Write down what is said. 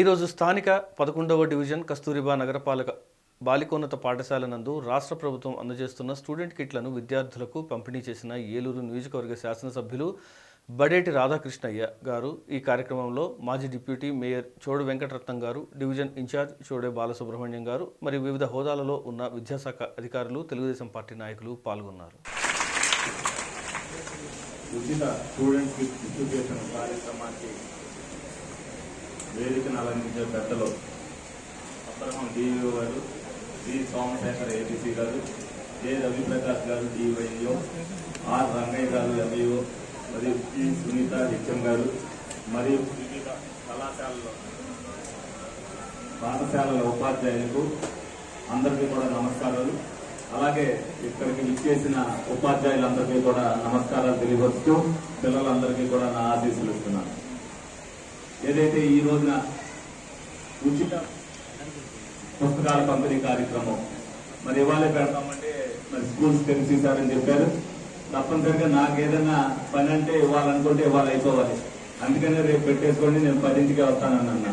ఈరోజు స్థానిక పదకొండవ డివిజన్ కస్తూరిబా నగరపాలక బాలికోన్నత పాఠశాల నందు రాష్ట్ర ప్రభుత్వం అందజేస్తున్న స్టూడెంట్ కిట్లను విద్యార్థులకు పంపిణీ చేసిన ఏలూరు నియోజకవర్గ శాసనసభ్యులు బడేటి రాధాకృష్ణయ్య గారు ఈ కార్యక్రమంలో మాజీ డిప్యూటీ మేయర్ చోడు వెంకటరత్నం గారు డివిజన్ ఇన్ఛార్జ్ చోడే బాలసుబ్రహ్మణ్యం గారు మరియు వివిధ హోదాలలో ఉన్న విద్యాశాఖ అధికారులు తెలుగుదేశం పార్టీ నాయకులు పాల్గొన్నారు. ఉచిత స్టూడెంట్ ఎడ్యుకేషన్ కార్యక్రమానికి వేదికను అలంకరించే పెద్దలు అబ్రహం డిఈఓ గారు సి సోమశేఖర్ ఏబీసీ గారు ఏ రవిప్రకాష్ గారు డివైఓ ఆర్ రంగయ్య గారు ఎంఈఓ మరియు పి సునీత హెచ్ఎం గారు మరియు వివిధ కళాశాలలో పాఠశాలల ఉపాధ్యాయులకు అందరికీ కూడా నమస్కారాలు. అలాగే ఇక్కడికి విచ్చేసిన ఉపాధ్యాయులందరికీ కూడా నమస్కారాలు తెలియవచ్చు పిల్లలందరికీ కూడా నా ఆశీస్సులు ఇస్తున్నాను. ఏదైతే ఈ రోజున ఉచిత పుస్తకాల పంపిణీ కార్యక్రమం మరి ఇవాళే పెడతామంటే మరి స్కూల్స్ తెలిసేశారని చెప్పారు. తప్పనిసరిగా నాకు ఏదైనా పని అంటే ఇవ్వాలనుకుంటే ఇవాళ అయిపోవాలి. అందుకనే రేపు పెట్టేసుకోండి నేను పదింటికి వస్తానన్నా